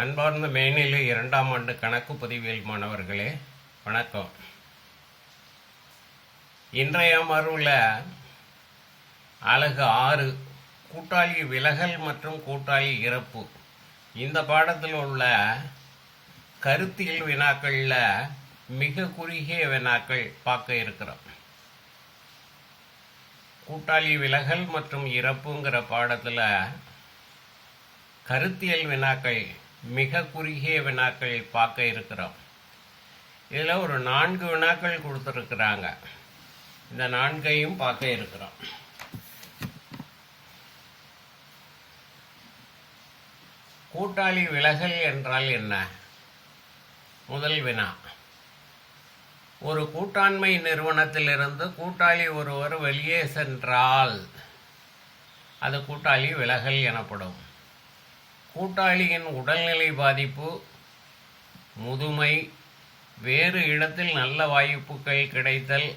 அன்பார்ந்த மேனிலை இரண்டாம் ஆண்டு கணக்கு பதிவியல் மாணவர்களே வணக்கம். இன்றைய அமர்வில் அழகு ஆறு கூட்டாளி விலகல் மற்றும் கூட்டாளி இறப்பு. இந்த பாடத்தில் உள்ள கருத்தியல் வினாக்களில் மிக குறுகிய வினாக்கள் பார்க்க இருக்கிறோம். கூட்டாளி விலகல் மற்றும் இறப்புங்கிற பாடத்தில் கருத்தியல் வினாக்கள் மிக குறுகிய வினாக்களை பார்க்க இருக்கிறோம். இதில் ஒரு நான்கு வினாக்கள் கொடுத்துருக்குறாங்க. இந்த நான்கையும் பார்க்க இருக்கிறோம். கூட்டாளி விலகல் என்றால் என்ன? முதல் வினா. ஒரு கூட்டாண்மை நிறுவனத்திலிருந்து கூட்டாளி ஒருவர் வெளியே சென்றால் அது கூட்டாளி விலகல் எனப்படும். கூட்டாளியின் உடல்நிலை பாதிப்பு முதுமை வேறு இடத்தில் நல்ல வாய்ப்புகள் கிடைத்தல்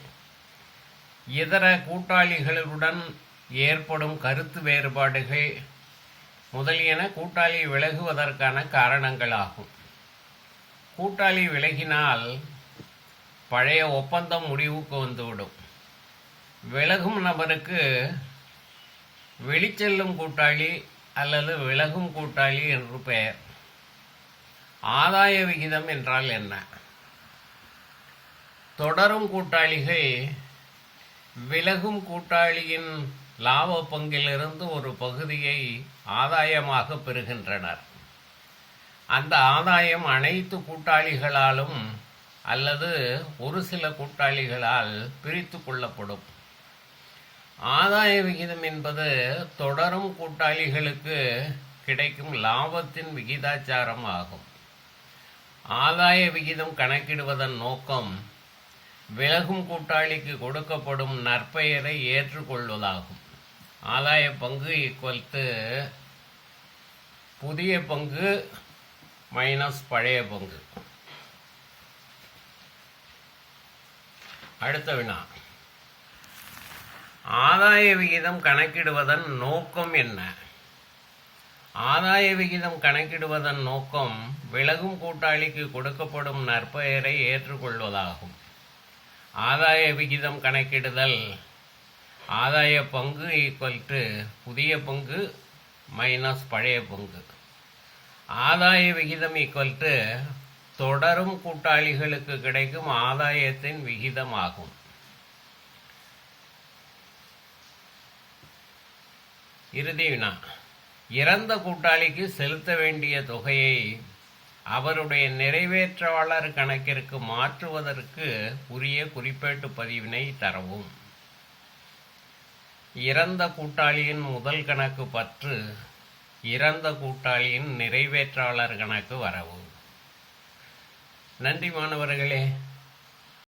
இதர கூட்டாளிகளுடன் ஏற்படும் கருத்து வேறுபாடுகள் முதலியன கூட்டாளி விலகுவதற்கான காரணங்களாகும். கூட்டாளி விலகினால் பழைய ஒப்பந்தம் முடிவுக்கு வந்துவிடும். விலகும் நபருக்கு வெளிச்செல்லும் கூட்டாளி அல்லது விலகும் கூட்டாளி என்று பெயர். ஆதாய விகிதம் என்றால் என்ன? தொடரும் கூட்டாளிகள் விலகும் கூட்டாளியின் லாப பங்கிலிருந்து ஒரு பகுதியை ஆதாயமாக பெறுகின்றனர். அந்த ஆதாயம் அனைத்து கூட்டாளிகளாலும் அல்லது ஒரு சில கூட்டாளிகளால் பிரித்து கொள்ளப்படும். ஆதாய விகிதம் என்பது தொடரும் கூட்டாளிகளுக்கு கிடைக்கும் லாபத்தின் விகிதாச்சாரம் ஆகும். ஆதாய விகிதம் கணக்கிடுவதன் நோக்கம் விலகும் கூட்டாளிக்கு கொடுக்கப்படும் நற்பெயரை ஏற்றுக்கொள்வதாகும். ஆதாய பங்கு ஈக்குவல் டு புதிய பங்கு மைனஸ் பழைய பங்கு. அடுத்த வினா. ஆதாய விகிதம் கணக்கிடுவதன் நோக்கம் என்ன? ஆதாய விகிதம் கணக்கிடுவதன் நோக்கம் விலகும் கூட்டாளிக்கு கொடுக்கப்படும் நற்பெயரை ஏற்றுக்கொள்வதாகும். ஆதாய விகிதம் கணக்கிடுதல் ஆதாய பங்கு ஈக்குவல் டு புதிய பங்கு மைனஸ் பழைய பங்கு. ஆதாய விகிதம் ஈக்குவல் டு தொடரும் கூட்டாளிகளுக்கு கிடைக்கும் ஆதாயத்தின் விகிதம் ஆகும் இறுதி வினா. இறந்த கூட்டாளிக்கு செலுத்த வேண்டிய தொகையை அவருடைய நிறைவேற்றாளர் கணக்கிற்கு மாற்றுவதற்கு உரிய குறிப்பேட்டு பதிவினை தரவும். இறந்த கூட்டாளியின் முதல் கணக்கு பற்று இறந்த கூட்டாளியின் நிறைவேற்றாளர் கணக்கு வரவும். நன்றி மாணவர்களே.